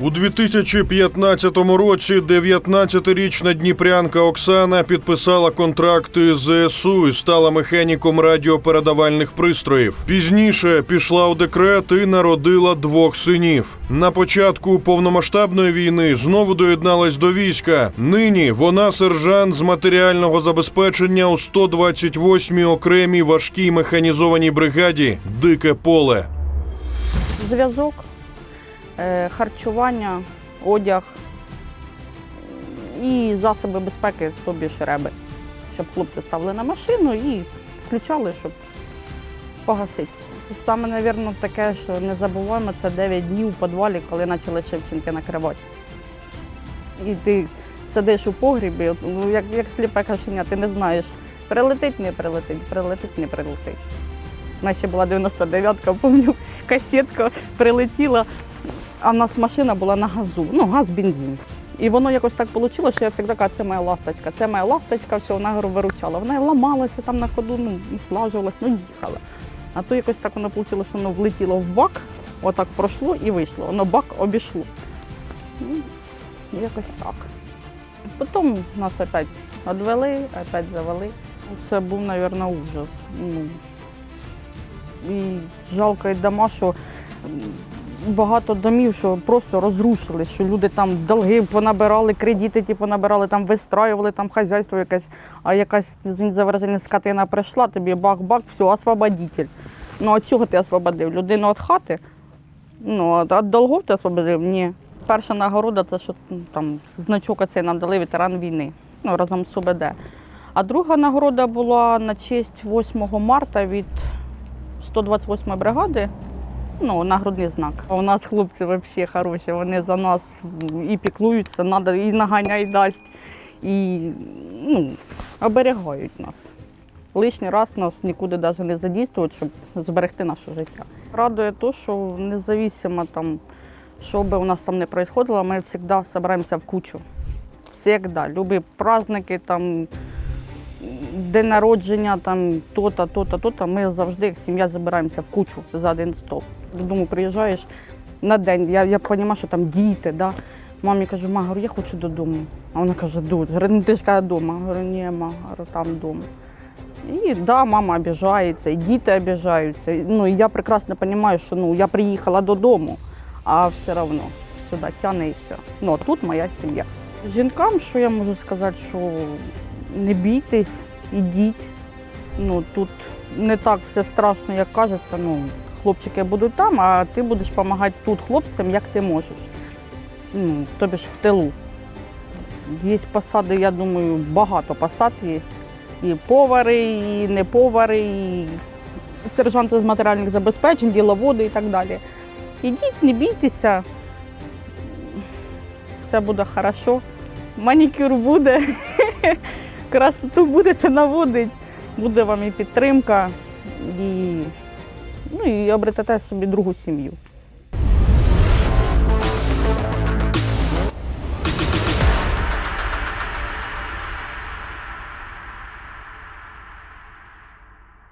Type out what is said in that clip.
2015 році 19-річна дніпрянка Оксана підписала контракти з ЗСУ і стала механіком радіопередавальних пристроїв. Пізніше пішла у декрет і народила двох синів. На початку повномасштабної війни знову доєдналась до війська. Нині вона сержант з матеріального забезпечення у 128-й окремій важкій механізованій бригаді Дике поле. Зв'язок, харчування, одяг і засоби безпеки, тобі ж реби. Щоб хлопці ставили на машину і включали, щоб погасити. Саме, мабуть, таке, що не забуваємо, це 9 днів у підвалі, коли почали Шевченки накривати. І ти сидиш у погрібі, ну, як, як сліпе кашеня, ти не знаєш, прилетить, не прилетить, прилетить, не прилетить. У була 99-ка, пам'ятаю, касетка прилетіла, а в нас машина була на газу, ну, газ, бензин. І воно якось так вийшло, що я завжди кажу, це моя ласточка, це моя ласточка, все, вона виручала. Вона ламалася там на ходу, ну, слажувалась, ну їхала. А то якось так воно вийшло, що воно влетіло в бак, отак пройшло і вийшло. Воно бак обійшло. Ну, якось так. Потім нас опять відвели, опять завели. Це був, мабуть, ужас. Ну, і жалко і дома, що багато домів, що просто розрушили, що люди там долги понабирали, кредити ті понабирали, там вистраювали там хазяйство якесь, а якась за вираження скотина прийшла, тобі бак-бак, все, освободитель. Ну а чого ти освободив? Людину від хати? Ну, а від долгов ти освободив? Ні. Перша нагорода це що там значок оцей нам дали ветеран війни, ну разом з УБД. А друга нагорода була на честь 8 марта від 128 бригади. Ну, нагрудний знак. У нас хлопці взагалі хороші, вони за нас і піклуються, надо, і наганяй дасть, і ну, оберігають нас. Лишній раз нас нікуди навіть не задійствують, щоб зберегти наше життя. Радує те, що независимо там, що би у нас там не відбувалося, ми завжди збираємося в кучу. Всегда. Любі праздники, там, день народження, там то-то, то-то, то-то, ми завжди як сім'я забираємося в кучу за один стол. Додому приїжджаєш на день, я, я розумію, що там діти, да? Мамі кажу, ма, я хочу додому. А вона каже. Говорю, ну ти ж каже вдома. Говорю, ні, ма, там вдома. І да, мама обіжається, і діти обіжаються. Ну, і я прекрасно розумію, що ну, я приїхала додому, а все одно сюди тягне і все. Ну, а тут моя сім'я. Жінкам, що я можу сказати, що не бійтесь, ідіть. Ну, тут не так все страшно, як кажеться. Ну, хлопчики будуть там, а ти будеш допомагати тут хлопцям, як ти можеш. Ну, тобі ж в тилу. Є посади, я думаю, багато посад є. І повари, і не повари, і сержанти з матеріальних забезпечень, діловоди і так далі. Ідіть, не бійтеся, все буде хорошо. Манікюр буде, красоту будете наводити, буде вам і підтримка, і, ну, і обретете собі другу сім'ю.